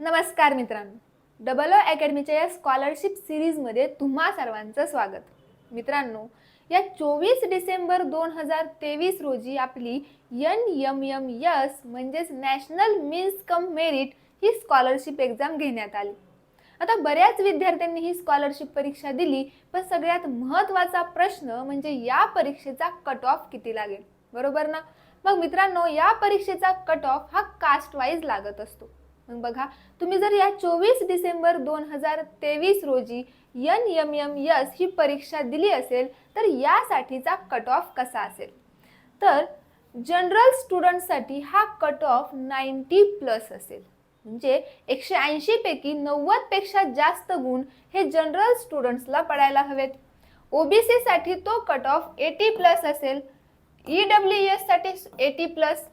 नमस्कार मित्रांनो. Double O अकॅडमीच्या या स्कॉलरशिप सिरीजमध्ये तुम्हा सर्वांचं स्वागत. मित्रांनो या चोवीस डिसेंबर दोन हजार तेवीस रोजी आपली एन यम यम यस म्हणजेच नॅशनल मीन्स कम मेरिट ही स्कॉलरशिप एक्झाम घेण्यात आली. आता बऱ्याच विद्यार्थ्यांनी ही स्कॉलरशिप परीक्षा दिली पण सगळ्यात महत्त्वाचा प्रश्न म्हणजे या परीक्षेचा कट ऑफ किती लागेल? बरोबर ना? मग मित्रांनो या परीक्षेचा कट ऑफ हा कास्ट वाईज लागत असतो. मग बघा तुम्ही जर या चोवीस डिसेंबर दोन हजार तेवीस रोजी यन एम एम यस ही परीक्षा दिली असेल तर यासाठीचा कट ऑफ कसा असेल? तर जनरल स्टुडंटसाठी हा कट ऑफ नाईन्टी प्लस असेल. म्हणजे एकशे ऐंशीपैकी नव्वदपेक्षा जास्त गुण हे जनरल स्टुडंट्सला पडायला हवेत. ओबीसीसाठी तो कट ऑफ एटी प्लस असेल ई डब्ल्यू एससाठी एटी प्लस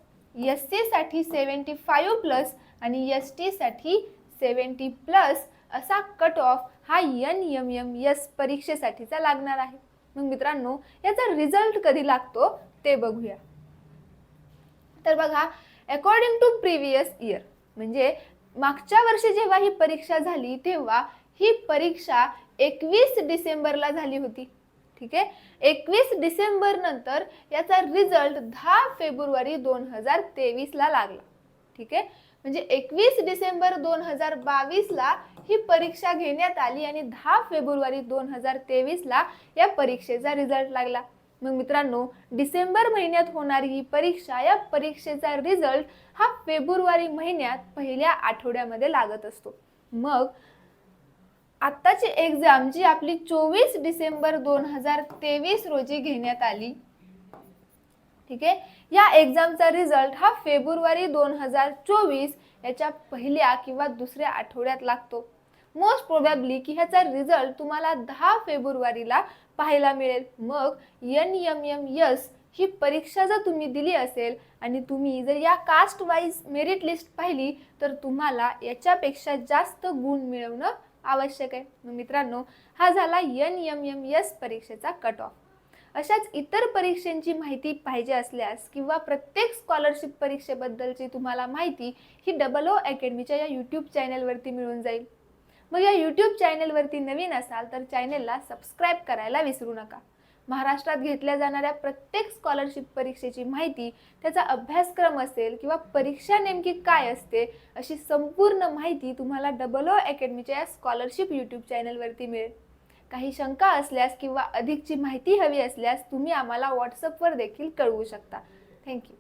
एस सीसाठी सेवन्टी फाईव्ह प्लस आणि एस टीसाठी सेवन्टी प्लस असा कट ऑफ हा यन यम यम यस परीक्षेसाठीचा लागणार आहे. मग मित्रांनो याचा रिझल्ट कधी लागतो ते बघूया. तर बघा अकॉर्डिंग टू प्रिव्हियस इयर म्हणजे मागच्या वर्षी जेव्हा ही परीक्षा झाली तेव्हा ही परीक्षा एकवीस डिसेंबरला झाली होती. ठीक आहे? एकवीस डिसेंबर नंतर याचा रिझल्ट दहा फेब्रुवारी दोन हजार तेवीसला लागला. ठीक आहे? म्हणजे एकवीस डिसेंबर दोन हजार बावीसला ही परीक्षा घेण्यात आली आणि दहा फेब्रुवारी दोन हजार तेवीसला या परीक्षेचा रिझल्ट लागला. मग मित्रांनो डिसेंबर महिन्यात होणारी ही परीक्षा या परीक्षेचा रिझल्ट हा फेब्रुवारी महिन्यात पहिल्या आठवड्यामध्ये लागत असतो. मग आत्ताची एक्झाम जी आपली चोवीस डिसेंबर दोन हजार तेवीस रोजी घेण्यात आली. ठीक आहे? या एक्झामचा रिझल्ट हा फेब्रुवारी दोन हजार चोवीस याच्या पहिल्या किंवा दुसऱ्या आठवड्यात लागतो. मोस्ट प्रोबॅबली की ह्याचा रिझल्ट तुम्हाला दहा फेब्रुवारीला पाहायला मिळेल. मग एन एम एम यस ही परीक्षा जर तुम्ही दिली असेल आणि तुम्ही जर या कास्ट वाईज मेरिट लिस्ट पाहिली तर तुम्हाला याच्यापेक्षा जास्त गुण मिळवणं आवश्यक आहे. मग मित्रांनो हा झाला यन यम यम यस परीक्षेचा कट ऑफ अशाच इतर परीक्षांची माहिती पाहिजे असल्यास किंवा प्रत्येक स्कॉलरशिप परीक्षेबद्दलची तुम्हाला माहिती ही डबल ओ अकॅडमीच्या या यूट्यूब चॅनलवरती मिळून जाईल. मग या यूट्यूब चॅनलवरती नवीन असाल तर चॅनलला सबस्क्राईब करायला विसरू नका. महाराष्ट्रात घेतल्या जाणाऱ्या प्रत्येक स्कॉलरशिप परीक्षेची माहिती त्याचा अभ्यासक्रम असेल किंवा परीक्षा नेमकी काय असते अशी संपूर्ण माहिती तुम्हाला डबल ओ अकॅडमीच्या या स्कॉलरशिप यूट्यूब चॅनलवरती मिळेल. काही शंका असल्यास किंवा अधिकची माहिती हवी असल्यास तुम्ही आम्हाला व्हॉट्सअपवर देखील कळवू शकता. थँक्यू